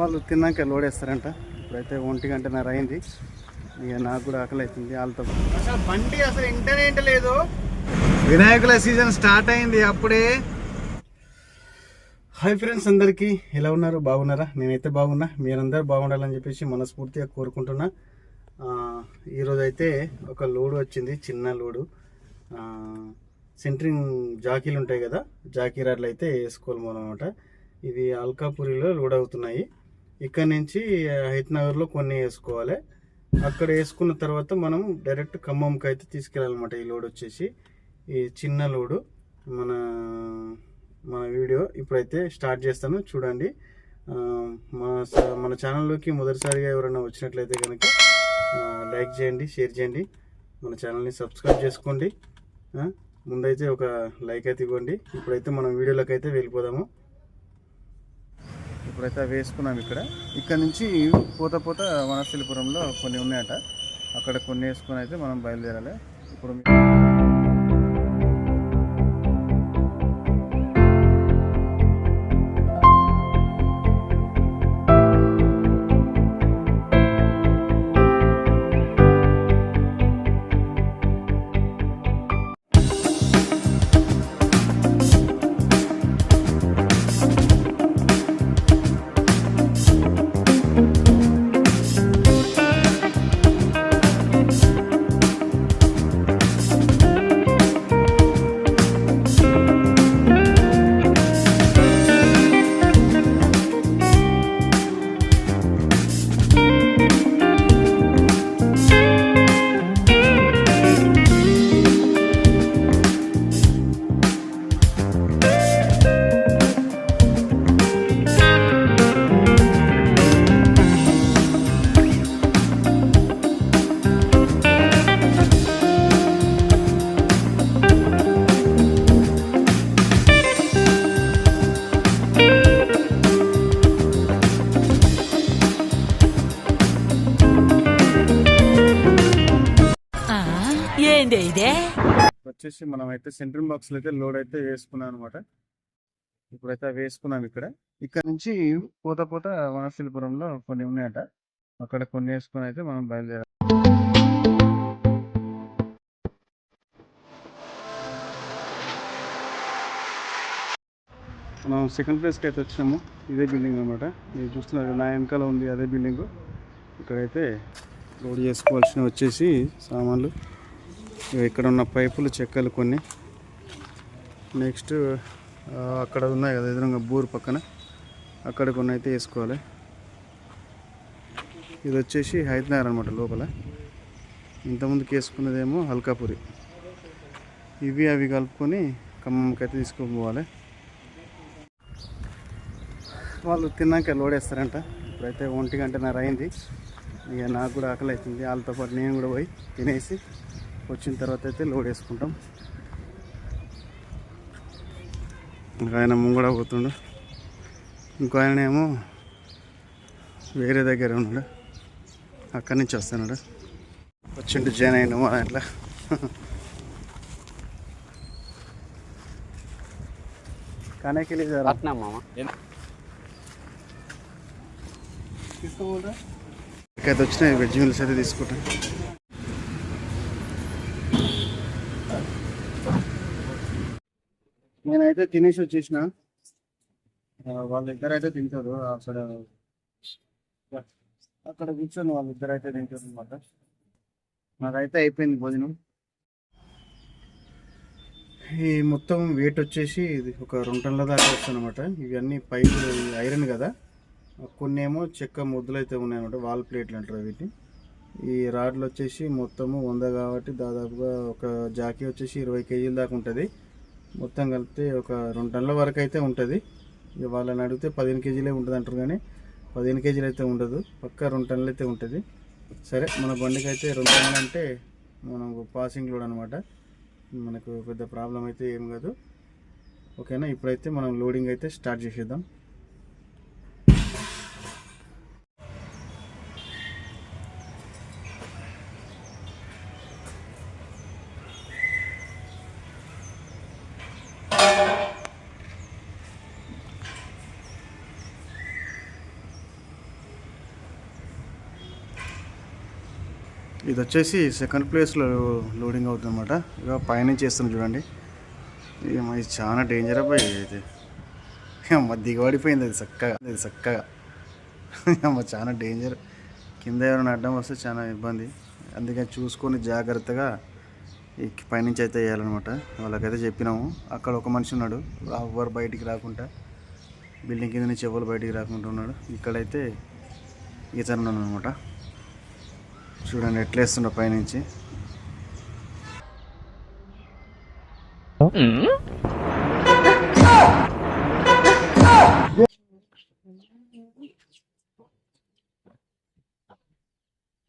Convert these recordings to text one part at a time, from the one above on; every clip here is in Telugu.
వాళ్ళు తిన్నాక లోడ్ వేస్తారంట. ఇప్పుడైతే ఒంటి గంటన్నర అయింది. ఇక నాకు కూడా ఆకలి అవుతుంది వాళ్ళతో. అసలు బండి అసలు ఇంటర్నెట్ లేదు వినాయకుల సీజన్ స్టార్ట్ అయింది అప్పుడే. హాయ్ ఫ్రెండ్స్ అందరికీ ఎలా ఉన్నారు? బాగున్నారా? నేనైతే బాగున్నా. మీరందరూ బాగుండాలని చెప్పేసి మనస్ఫూర్తిగా కోరుకుంటున్నా. ఈరోజు అయితే ఒక లోడు వచ్చింది చిన్న లోడు. సెంట్రింగ్ జాకీలు ఉంటాయి కదా జాకీ రాడ్లు అయితే వేసుకోవాలి అనమాట ఇవి అల్కాపురిలో లోడ్ అవుతున్నాయి. ఇక్కడ నుంచి హైత్నగర్లో కొన్ని వేసుకోవాలి. అక్కడ వేసుకున్న తర్వాత మనం డైరెక్ట్ ఖమ్మంకి అయితే తీసుకెళ్ళాలన్నమాట. ఈ లోడ్ వచ్చేసి ఈ చిన్న లోడు. మన మన వీడియో ఇప్పుడైతే స్టార్ట్ చేస్తాను. చూడండి. మన స- మన ఛానల్లోకి మొదటిసారిగా ఎవరైనా వచ్చినట్లయితే కనుక లైక్ చేయండి షేర్ చేయండి. మన ఛానల్ని సబ్స్క్రైబ్ చేసుకోండి. ముందైతే ఒక లైక్ అయితే ఇవ్వండి. ఇప్పుడైతే మనం వీడియోలోకి అయితే వెళ్ళిపోదాము. ఇప్పుడైతే వేసుకున్నాం ఇక్కడ. ఇక్కడ నుంచి పోత పోత వనస్థలిపురంలో కొన్ని ఉన్నాయట. అక్కడ కొన్ని వేసుకొని అయితే మనం బయలుదేరాలి. ఇప్పుడు ఏంది ఇదే? వచ్చేసి మనం అయితే సెంట్రింగ్ బాక్స్ అయితే లోడ్ అయితే వేసుకున్నాం అనమాట ఇప్పుడైతే వేసుకున్నాం ఇక్కడ. ఇక్కడ నుంచి పోత పోత వనస్థలిపురంలో కొన్ని ఉన్నాయట. అక్కడ కొన్ని వేసుకుని అయితే మనం బయలుదేరాలి. మనం సెకండ్ ప్లేస్కి అయితే వచ్చినాము ఇదే బిల్డింగ్ అనమాట మీరు చూస్తున్నారు నా వెనకాల ఉంది అదే బిల్డింగ్. ఇక్కడైతే లోడ్ చేసుకోవాల్సిన వచ్చేసి సామాన్లు. ఇక్కడ ఉన్న పైపులు చెక్కలు కొన్ని. నెక్స్ట్ అక్కడ ఉన్నాయి కదా ఎదురుగా బూరు పక్కన. అక్కడ కొన్ని అయితే వేసుకోవాలి. ఇది వచ్చేసి హైదనగర్ అనమాట లోపల. ఇంతకుముందుకు వేసుకున్నదేమో హల్కాపురి. ఇవి అవి కలుపుకొని ఖమ్మంకి అయితే తీసుకొని పోవాలి. వాళ్ళు తిన్నాక లోడ్ వేస్తారంట. ఇప్పుడైతే ఒంటి గంటన్నర అయింది. ఇక నాకు కూడా ఆకలి అవుతుంది వాళ్ళతో పాటు నేను కూడా పోయి తినేసి వచ్చిన తర్వాత అయితే లోడ్ వేసుకుంటాం. ఇంకా ఆయన ముంగడ పోతుండు. ఇంకో ఆయన ఏమో వేరే దగ్గర ఉన్నాడు. అక్కడి నుంచి వస్తున్నాడు. వచ్చిండు జాయిన్ అయిన మా వెళ్ళి పట్నం మామ. అయితే వచ్చినాయి వెజ్ మీల్స్ అయితే తీసుకుంటాం. నేనైతే తినేసి వచ్చేసిన. వాళ్ళ వాళ్ళిద్దరు అయితే తింటారు. అక్కడ అక్కడ కూర్చొని వాళ్ళిద్దరు అయితే తింటారు అనమాట నాకైతే అయిపోయింది భోజనం. ఈ మొత్తం వెయిట్ వచ్చేసి ఇది ఒక రెండు టన్నుల దాకా వస్తుంది అనమాట ఇవన్నీ పైపు ఐరన్ కదా. కొన్ని ఏమో చెక్క ముద్దలు అయితే ఉన్నాయన్నమాట. వాల్ ప్లేట్లు అంటారు వీటిని. ఈ రాడ్లు వచ్చేసి మొత్తము వంద కాబట్టి దాదాపుగా ఒక జాకీ వచ్చేసి ఇరవై కేజీల దాకా ఉంటుంది. మొత్తం కలిపితే ఒక రెండు టన్నుల వరకు అయితే ఉంటుంది. ఇక వాళ్ళని అడిగితే పదిహేను కేజీలే ఉంటుంది అంటారు కానీ పదిహేను కేజీలు అయితే ఉండదు. పక్క రెండు టన్నులు అయితే ఉంటుంది. సరే మన బండికి అయితే రెండు టన్నులు అంటే మనం పాసింగ్ లోడ్ అనమాట మనకు పెద్ద ప్రాబ్లం అయితే ఏం కాదు. ఓకేనా? ఇప్పుడైతే మనం లోడింగ్ అయితే స్టార్ట్ చేసేద్దాం. ఇది వచ్చేసి సెకండ్ ప్లేస్లో లోడింగ్ అవుతుంది అనమాట ఇక పైనుంచి చేస్తుంది చూడండి. ఇక ఇది చాలా డేంజర్ అబ్బాయి ఇది. అమ్మ దిగబడిపోయింది అది చక్కగా అది చక్కగా. అమ్మ చాలా డేంజర్. కింద ఎవరైనా అడ్డం వస్తే చాలా ఇబ్బంది. అందుకని చూసుకొని జాగ్రత్తగా ఈ పైనుంచి అయితే వేయాలన్నమాట. వాళ్ళకైతే చెప్పినాము. అక్కడ ఒక మనిషి ఉన్నాడు. ఎవరు బయటికి రాకుండా బిల్డింగ్ కింద నుంచి ఎవరు బయటికి రాకుండా ఉన్నాడు. ఇక్కడైతే ఈతనున్నాను అనమాట చూడండి ఎట్లా వేస్తుండో పైనుంచి.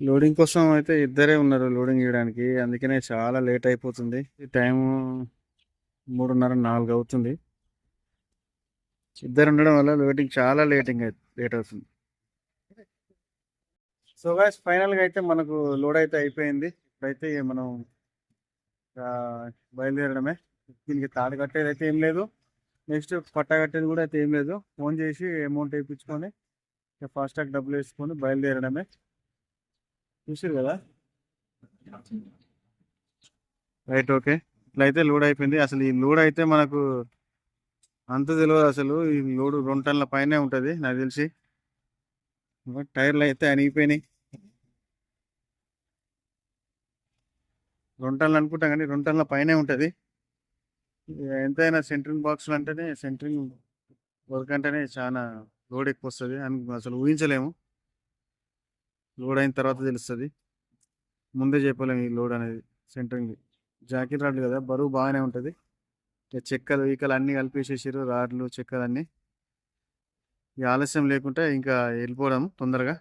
లోడింగ్ కోసం అయితే ఇద్దరే ఉన్నారు లోడింగ్ చేయడానికి. అందుకనే చాలా లేట్ అయిపోతుంది. ఈ టైం మూడున్నర నాలుగు అవుతుంది. ఇద్దరు ఉండడం వల్ల లోడింగ్ చాలా లేటింగ్ లేట్ అవుతుంది. సో గాయస్ ఫైనల్గా అయితే మనకు లోడ్ అయితే అయిపోయింది. ఇప్పుడైతే మనం బయలుదేరడమే. దీనికి తాడు కట్టేది అయితే ఏం లేదు. నెక్స్ట్ పట్ట కట్టేది కూడా అయితే ఏం లేదు. ఫోన్ చేసి అమౌంట్ వేయించుకొని ఫాస్ట్ ట్రాక్ డబ్బులు వేసుకొని బయలుదేరడమే. చూసారు కదా? రైట్ ఓకే ఇట్లా అయితే లోడ్ అయిపోయింది. అసలు ఈ లోడ్ అయితే మనకు అంత తెలియదు అసలు. ఈ లోడ్ రెండు టన్నుల పైనే ఉంటుంది నాకు తెలిసి. టైర్లు అయితే అనిగిపోయినాయి రెండు టన్లు అనుకుంటాం కానీ రెండు టన్ల పైనే ఉంటుంది. ఎంతైనా సెంటరింగ్ బాక్సులు అంటేనే సెంటరింగ్ వర్క్ అంటేనే చాలా లోడ్ ఎక్కువ వస్తుంది అని అసలు ఊహించలేము. లోడ్ అయిన తర్వాత తెలుస్తుంది. ముందే చెప్పలేము ఈ లోడ్ అనేది సెంటరింగ్ జాకెట్ రాడ్లు కదా బరువు బాగానే ఉంటుంది. చెక్కలు ఈకలు అన్నీ కలిపేసేసారు రాడ్లు చెక్కలు అన్నీ ఇక ఆలస్యం లేకుండా ఇంకా వెళ్ళిపోవడం తొందరగా.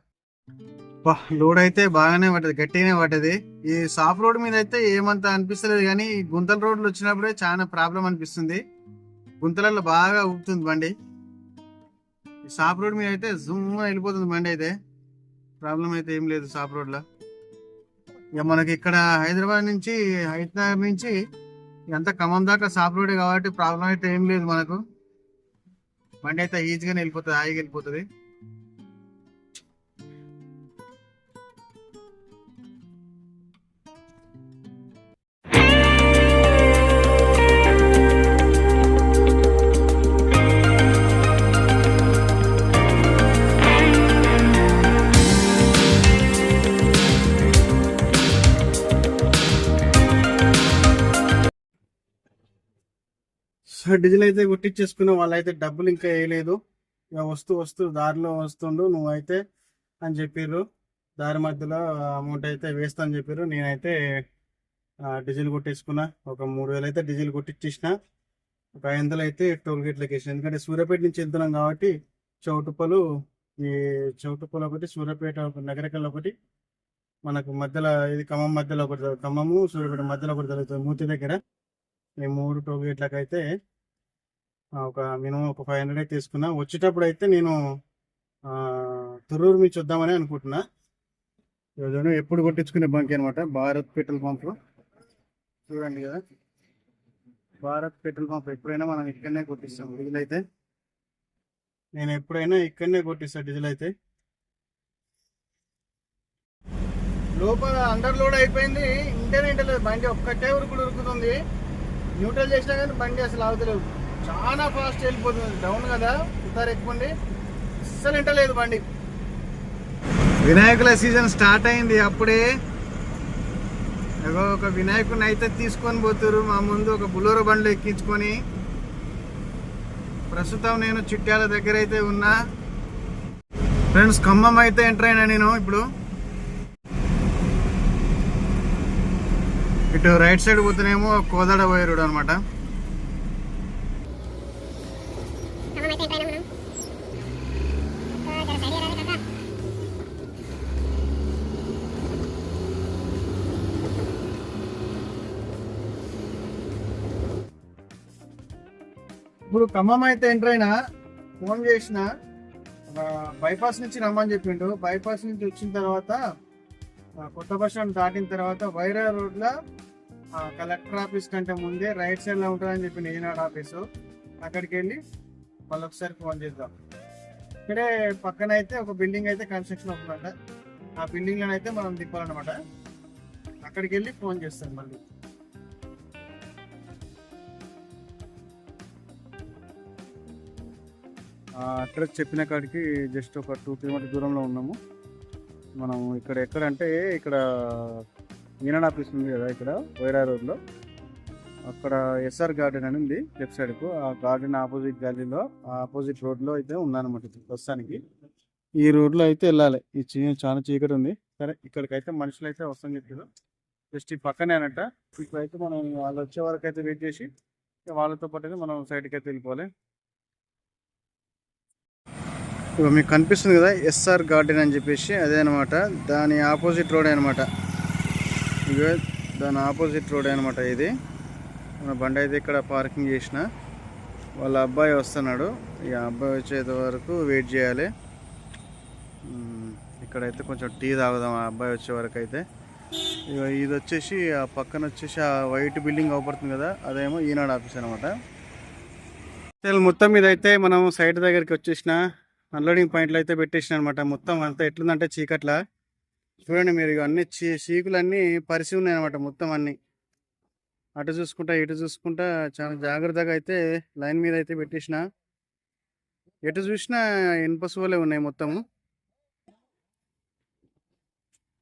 లోడ్ అయితే బాగానే పడ్డది గట్టిగానే పడ్డది. ఈ సాఫ్ట్ రోడ్ మీద అయితే ఏమంత అనిపిస్తలేదు కానీ గుంతల రోడ్లు వచ్చినప్పుడే చాలా ప్రాబ్లం అనిపిస్తుంది. గుంతలలో బాగా ఊపుతుంది బండి. ఈ సాఫ్ట్ రోడ్ మీద అయితే జుమ్ వెళ్ళిపోతుంది బండి అయితే. ప్రాబ్లం అయితే ఏం లేదు సాఫ్ట్ రోడ్లో. ఇక మనకి ఇక్కడ హైదరాబాద్ నుంచి హైదరాబాద్ నుంచి ఎంత ఖమ్మం దాకా సాఫ్ట్ రోడ్ కాబట్టి ప్రాబ్లం అయితే ఏం లేదు మనకు. బండి అయితే ఈజీగానే వెళ్ళిపోతుంది హాయిగా వెళ్ళిపోతుంది. సో డీజిల్ అయితే కొట్టించేసుకున్న వాళ్ళైతే డబ్బులు ఇంకా వేయలేదు. ఇక వస్తూ వస్తూ దారిలో వస్తుండు నువ్వైతే అని చెప్పారు దారి మధ్యలో అమౌంట్ అయితే వేస్తా అని చెప్పారు నేనైతే డీజిల్ కొట్టేసుకున్నా. ఒక మూడు వేలు అయితే డీజిల్ కొట్టించేసిన ఒక ఐదు వందలు అయితే టోల్ గేట్లకి వేసిన. ఎందుకంటే సూర్యాపేట నుంచి వెళ్తున్నాం కాబట్టి చౌటుప్పలు ఈ చౌటుప్పలు ఒకటి సూర్యాపేట ఒకటి నగరికల్ ఒకటి మనకు మధ్యలో ఇది ఖమ్మం మధ్యలో ఒకటి ఖమ్మము సూర్యాపేట మధ్యలో ఒకటి జరుగుతుంది మూతి దగ్గర. ఈ మూడు టోల్ గేట్లకు అయితే ఒక మినిమం ఒక ఫైవ్ హండ్రెడ్ అయితే తీసుకున్నా. వచ్చేటప్పుడు అయితే నేను ఆ, తురూరు నుంచి వద్దామని అనుకుంటున్నా. ఈరోజు ఎప్పుడు కొట్టించుకునే బంక్ అనమాట భారత్ పెట్రోల్ పంప్ చూడండి కదా. భారత్ పెట్రోల్ పంప్ ఎప్పుడైనా మనం ఇక్కడనే కొట్టిస్తాం. డీజిల్ అయితే. నేను ఎప్పుడైనా ఇక్కడనే కొట్టిస్తా డీజిల్ అయితే. లోపల అండర్ లోడ్ అయిపోయింది. ఇంటనే ఇంటలేదు బండి ఒక్కటే ఉరుకుడు ఉరుకుతుంది. న్యూట్రల్ చేసినా కానీ బండి అసలు ఆగుతలేదు. చాలా ఫాస్ట్ వెళ్ళిపోతుంది. డౌన్ కదా? ఉతారు ఎక్కువండి. అస్సలు ఇంటలేదు బండి. వినాయకుల సీజన్ స్టార్ట్ అయింది అప్పుడే. ఏదో ఒక వినాయకుడిని అయితే తీసుకొని పోతారు మా ముందు ఒక బులోరో బండ్లు ఎక్కించుకొని. ప్రస్తుతం నేను చిట్యాల దగ్గర అయితే ఉన్నా. ఫ్రెండ్స్ ఖమ్మం అయితే ఎంటర్ అయినా నేను ఇప్పుడు. ఇటు రైట్ సైడ్ పోతేనేమో కోదాడ పోయారు అనమాట ఎప్పుడైనా మనం. జర సైడ్ కదా. ఇప్పుడు ఖమ్మం అయితే ఎంటర్ అయినా ఫోన్ చేసిన బైపాస్ నుంచి రమ్మని చెప్పిండు. బైపాస్ నుంచి వచ్చిన తర్వాత కొత్త బస్ స్టాండ్ దాటిన తర్వాత వైరా రోడ్లో కలెక్టర్ ఆఫీస్ కంటే ముందే రైట్ సైడ్లో ఉంటుందని చెప్పిన ఏనాడు ఆఫీసు. అక్కడికి వెళ్ళి మళ్ళీ ఒకసారి ఫోన్ చేద్దాం. ఇక్కడే పక్కన అయితే ఒక బిల్డింగ్ అయితే కన్స్ట్రక్షన్ అవుతుందంట ఆ బిల్డింగ్లో అయితే మనం దింపాలన్నమాట అక్కడికి వెళ్ళి ఫోన్ చేస్తాను మళ్ళీ. అడ్రస్ అక్కడ చెప్పిన కాడికి జస్ట్ ఒక టూ కిలోమీటర్ దూరంలో ఉన్నాము. మనం ఇక్కడ ఎక్కడ అంటే ఇక్కడ ఈనాడ్ ఆఫీస్ ఉంది కదా ఇక్కడ వైరా రోడ్లో. అక్కడ ఎస్ఆర్ గార్డెన్ అని ఉంది లెఫ్ట్ సైడ్కు. ఆ గార్డెన్ ఆపోజిట్ గల్లీలో ఆపోజిట్ రోడ్లో అయితే ఉన్నానమాట ప్రస్తుతానికి. ఈ రోడ్లో అయితే వెళ్ళాలి. ఈ చీ చాలా చీకటి ఉంది. సరే ఇక్కడికైతే మనుషులు అయితే వస్తాం చెప్పారు. జస్ట్ ఈ పక్కనే అనట ఇప్పుడైతే మనం వాళ్ళు వచ్చే వరకు అయితే వెయిట్ చేసి వాళ్ళతో పాటు అయితే మనం సైడ్కి అయితే వెళ్ళిపోవాలి. ఇప్పుడు మీకు కనిపిస్తుంది కదా ఎస్ఆర్ గార్డెన్ అని చెప్పేసి అదే అనమాట దాని ఆపోజిట్ రోడ్ అనమాట ఇక దాని ఆపోజిట్ రోడ్ అనమాట ఇది. మన బండి అయితే ఇక్కడ పార్కింగ్ చేసిన. వాళ్ళ అబ్బాయి వస్తున్నాడు. ఇక అబ్బాయి వచ్చేంత వరకు వెయిట్ చేయాలి. ఇక్కడైతే కొంచెం టీ తాగుదాం ఆ అబ్బాయి వచ్చే వరకు అయితే. ఇక ఇది వచ్చేసి ఆ పక్కన వచ్చేసి ఆ వైట్ బిల్డింగ్ అవపడుతుంది కదా అదేమో ఈనాడు ఆఫీస్ అనమాట మొత్తం మీద అయితే మనం సైట్ దగ్గరికి వచ్చేసిన అన్లోడింగ్ పాయింట్లు అయితే పెట్టేసిన అనమాట మొత్తం అంతా ఎట్లుందంటే చీకట్ల. చూడండి మీరు ఇక అన్ని చీ చీకులన్నీ పరిసి ఉన్నాయి అనమాట మొత్తం అన్నీ. అటు చూసుకుంటా ఇటు చూసుకుంటా చాలా జాగ్రత్తగా అయితే లైన్ మీద అయితే పెట్టేసిన. ఎటు చూసినా ఇనుప సువలే ఉన్నాయి మొత్తము.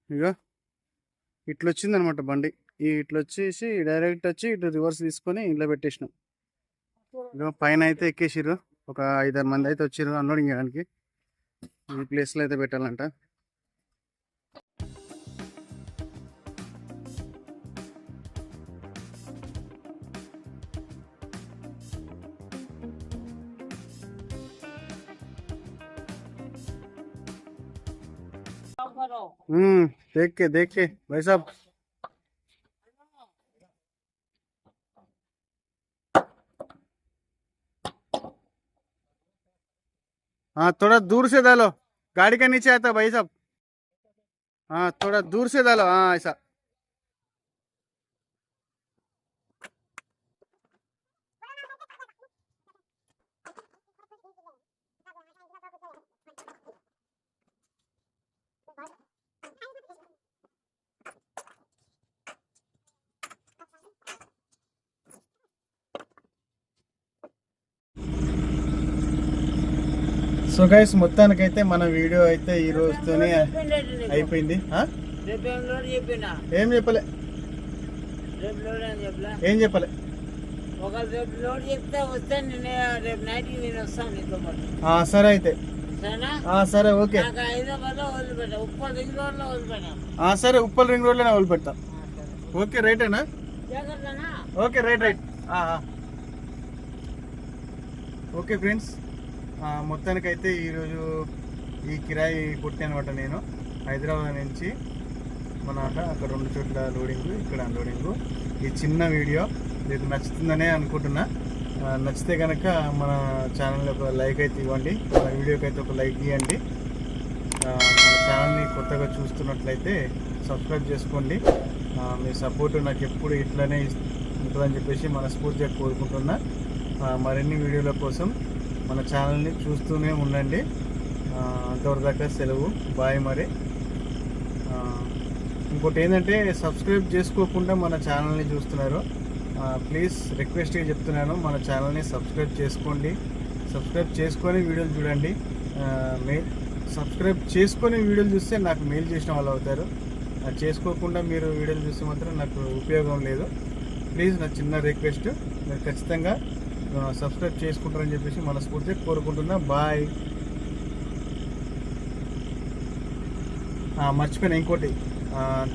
ఇగో ఇట్లా వచ్చింది అనమాట బండి. ఈ ఇట్లా వచ్చేసి డైరెక్ట్ వచ్చి ఇటు రివర్స్ తీసుకొని ఇంట్లో పెట్టేసినాం. ఇగో పైన అయితే ఎక్కేసిర్రు. ఒక ఐదారు మంది అయితే వచ్చిర్రు అన్లోడింగ్ చేయడానికి. ఈ ప్లేస్లో అయితే పెట్టాలంట. हम्म देख के देख के, भाई साहब। हाँ थोड़ा दूर से डालो। गाड़ी का नीचे आता भाई साहब। हाँ थोड़ा दूर से डालो। हाँ ऐसा। సో గైస్ మొత్తానికైతే మన వీడియో అయితే ఈ రోజుతోనే అయిపోయింది. ఏం చెప్పలే? ఏం చెప్పలే? సరే అయితే. సరే ఓకే. సరే ఉప్పల్ రింగ్ రోడ్లోనే వదిలిపెడతా. ఓకే రైటేనా జాగ్రత్తనా? Okay right right. Okay friends. మొత్తానికైతే ఈరోజు ఈ కిరాయి కొట్టానమాట నేను. హైదరాబాద్ నుంచి మన అక్కడ రెండు చోట్ల లోడింగ్ ఇక్కడ అన్లోడింగ్ ఈ చిన్న వీడియో మీకు నచ్చుతుందనే అనుకుంటున్నా. నచ్చితే కనుక మన ఛానల్ ఒక లైక్ అయితే ఇవ్వండి. మన వీడియోకి అయితే ఒక లైక్ ఇవ్వండి మన ఛానల్ని కొత్తగా చూస్తున్నట్లయితే సబ్స్క్రైబ్ చేసుకోండి. మీ సపోర్ట్ నాకు ఎప్పుడు ఇట్లానే ఉంటుందని చెప్పేసి మనస్ఫూర్తిగా కోరుకుంటున్నా. మరిన్ని వీడియోల కోసం మన ఛానల్ని చూస్తూనే ఉండండి. అంతవరదాకా సెలవు. బాయ్ మరి. ఇంకోటి ఏంటంటే సబ్స్క్రైబ్ చేసుకోకుండా మన ఛానల్ని చూస్తున్నారు. ప్లీజ్ రిక్వెస్ట్గా చెప్తున్నాను మన ఛానల్ని సబ్స్క్రైబ్ చేసుకోండి. సబ్స్క్రైబ్ చేసుకొని వీడియోలు చూడండి. మెయిల్ సబ్స్క్రైబ్ చేసుకొని వీడియోలు చూస్తే నాకు మెయిల్ చేసిన వాళ్ళు అవుతారు. అది చేసుకోకుండా మీరు వీడియోలు చూస్తే మాత్రం నాకు ఉపయోగం లేదు. ప్లీజ్ నా చిన్న రిక్వెస్ట్ మీరు ఖచ్చితంగా సబ్స్క్రైబ్ చేసుకుంటారని చెప్పేసి మనస్ఫూర్తిగా కోరుకుంటున్నా. బాయ్. మర్చిపోయినా ఇంకోటి.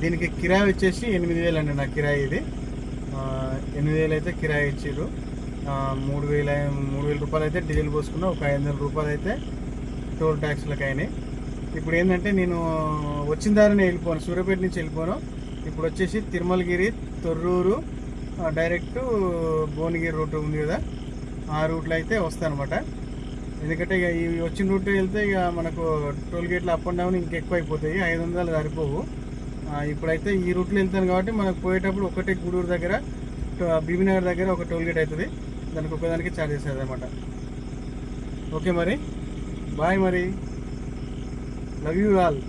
దీనికి కిరాయి వచ్చేసి ఎనిమిది వేలు అండి నా కిరాయి ఇది. ఎనిమిది వేలు అయితే కిరాయి ఇచ్చారు మూడు వేల మూడు వేల రూపాయలు అయితే డీజిల్ పోసుకున్నా ఒక ఐదు వందల రూపాయలు అయితే టోల్ ట్యాక్స్లకు అయినాయి. ఇప్పుడు ఏంటంటే నేను వచ్చిన దారిని వెళ్ళిపోను సూర్యాపేట నుంచి వెళ్ళిపోను. ఇప్పుడు వచ్చేసి తిరుమలగిరి తొర్రూరు డైరెక్ట్ భువనగిరి రూట్ ఉంది కదా. ఆ రూట్లో అయితే వస్తానమాట ఎందుకంటే ఇక ఈ వచ్చిన రూట్ వెళ్తే ఇక మనకు టోల్ గేట్లు అప్ అండ్ డౌన్ ఇంకెక్కువ అయిపోతాయి ఐదు వందలు సరిపోవు ఇప్పుడైతే ఈ రూట్లో వెళ్తాను కాబట్టి మనకు పోయేటప్పుడు ఒకటే గూడూరు దగ్గర బీబీనగర్ దగ్గర ఒక టోల్ గేట్ అవుతుంది దానికి ఒకదానికి ఛార్జెస్ అవుతుంది అనమాట ఓకే మరి. బాయ్ మరి. Love you all.